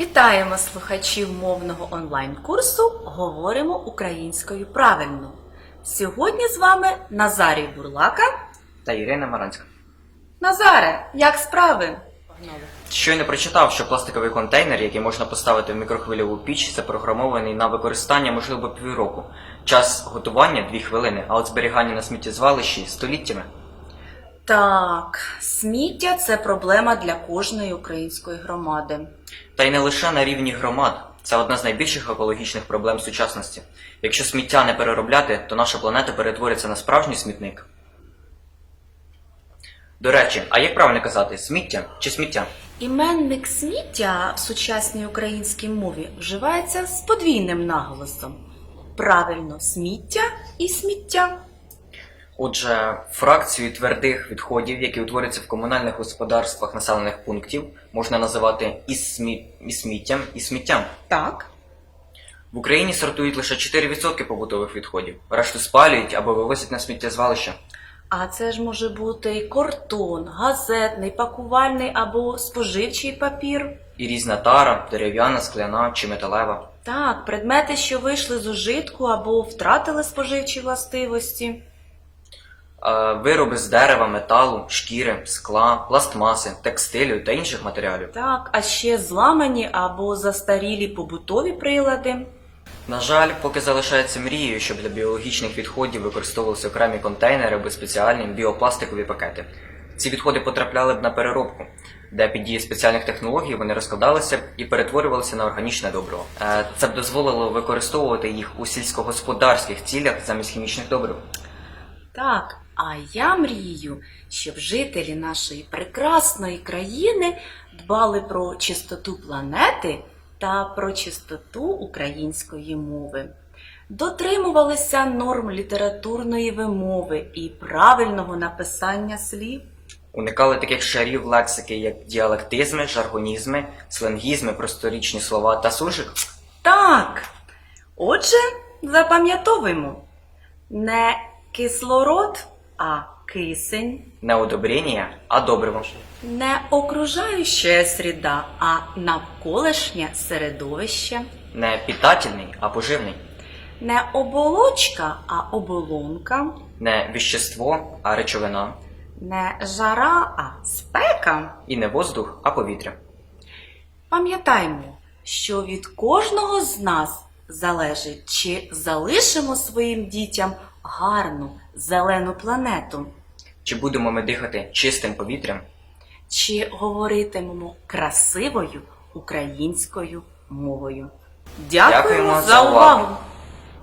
Вітаємо слухачів мовного онлайн-курсу Говоримо українською правильно. Сьогодні з вами Назарій Бурлака. та Ірина Маранська. Назаре, як справи? Погнали. Щойно прочитав, що пластиковий контейнер, який можна поставити в мікрохвильову піч, запрограмований на використання можливо півроку. Час готування 2 хвилини, а от зберігання на сміттєзвалищі століттями. Так, сміття це проблема для кожної української громади. Та й не лише на рівні громад. Це одна з найбільших екологічних проблем сучасності. Якщо сміття не переробляти, то наша планета перетвориться на справжній смітник. До речі, а як правильно казати, сміття чи сміття? Іменник сміття в сучасній українській мові вживається з подвійним наголосом. Правильно, сміття і сміття. Отже, фракцію твердих відходів, які утворюються в комунальних господарствах населених пунктів, можна називати і, смі... і сміттям, і сміттям. Так. В Україні сортують лише 4% побутових відходів, решту спалюють або вивозять на сміттєзвалище. А це ж може бути і картон, газетний, пакувальний або споживчий папір. І різна тара, дерев'яна, скляна чи металева. Так, предмети, що вийшли з ужитку або втратили споживчі властивості. Е, Вироби з дерева, металу, шкіри, скла, пластмаси, текстилю та інших матеріалів. Так, а ще зламані або застарілі побутові прилади. На жаль, поки залишається мрією, щоб для біологічних відходів використовувалися окремі контейнери або спеціальні біопластикові пакети. Ці відходи потрапляли б на переробку, де під дією спеціальних технологій вони розкладалися б і перетворювалися на органічне добриво. Е, Це б дозволило використовувати їх у сільськогосподарських цілях замість хімічних добрив. Так, а я мрію, щоб жителі нашої прекрасної країни дбали про чистоту планети та про чистоту української мови, дотримувалися норм літературної вимови і правильного написання слів. Уникали таких шарів лексики, як діалектизми, жаргонізми, сленгізми, просторічні слова та суржик. Так. Отже, запам'ятовуємо не кислород, а кисень, Не одобрення, а добриво. не окружаюча среда, а навколишнє середовище, Не питательний, а поживний. не оболочка, а оболонка, Не віщество, а речовина. не жара, а спека. І не воздух, а повітря. Пам'ятаймо, що від кожного з нас залежить, чи залишимо своїм дітям гарну зелену планету, Чи будемо ми дихати чистим повітрям? чи говоритимемо красивою українською мовою. Дякуємо, Дякуємо за увагу!